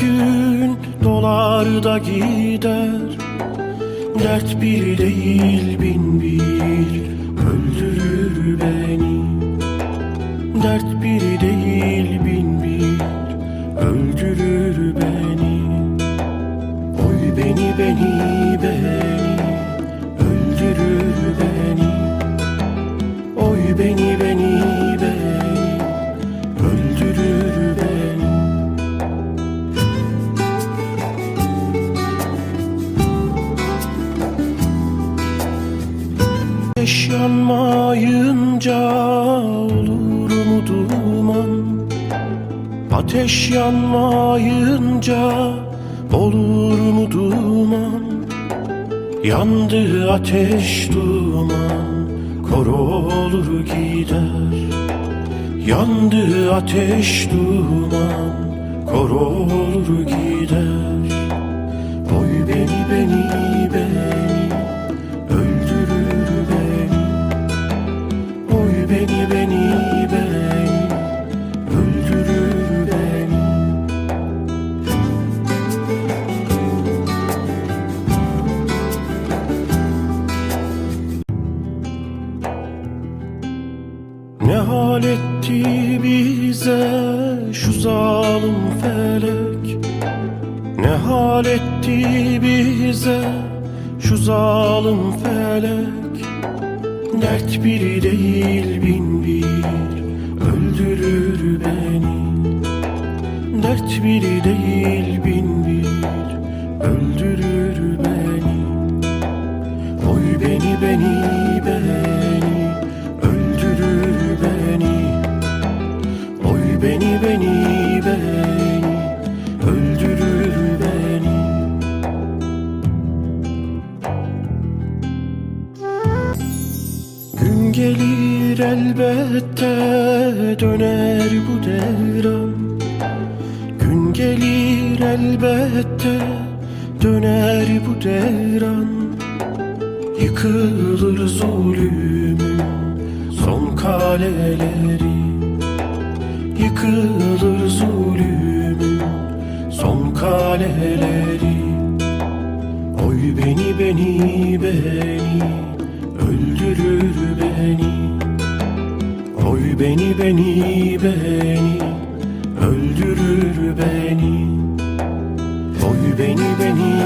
gün dolar da gider. Dert bir değil bin bir öldürür beni. Dert bir değil bin bir öldürür beni. Oy beni beni beni öldürür beni. Oy beni Ateş yanmayınca olur mu duman Ateş yanmayınca olur mu duman Yandı ateş duman kor olur gider. Yandı ateş duman kor olur gider Ne hal etti bize şu zalim felek? Ne hal etti bize şu zalim felek? Dert bir değil bin bir öldürür beni. Dert bir değil bin bir öldürür beni. Oy beni beni Gün gelir elbette döner bu devran. Gün gelir elbette döner bu devran. Yıkılır zulümün son kaleleri. Yıkılır zulümün son kaleleri. Oy beni beni beni beni beni. Öldürür beni. Oy beni beni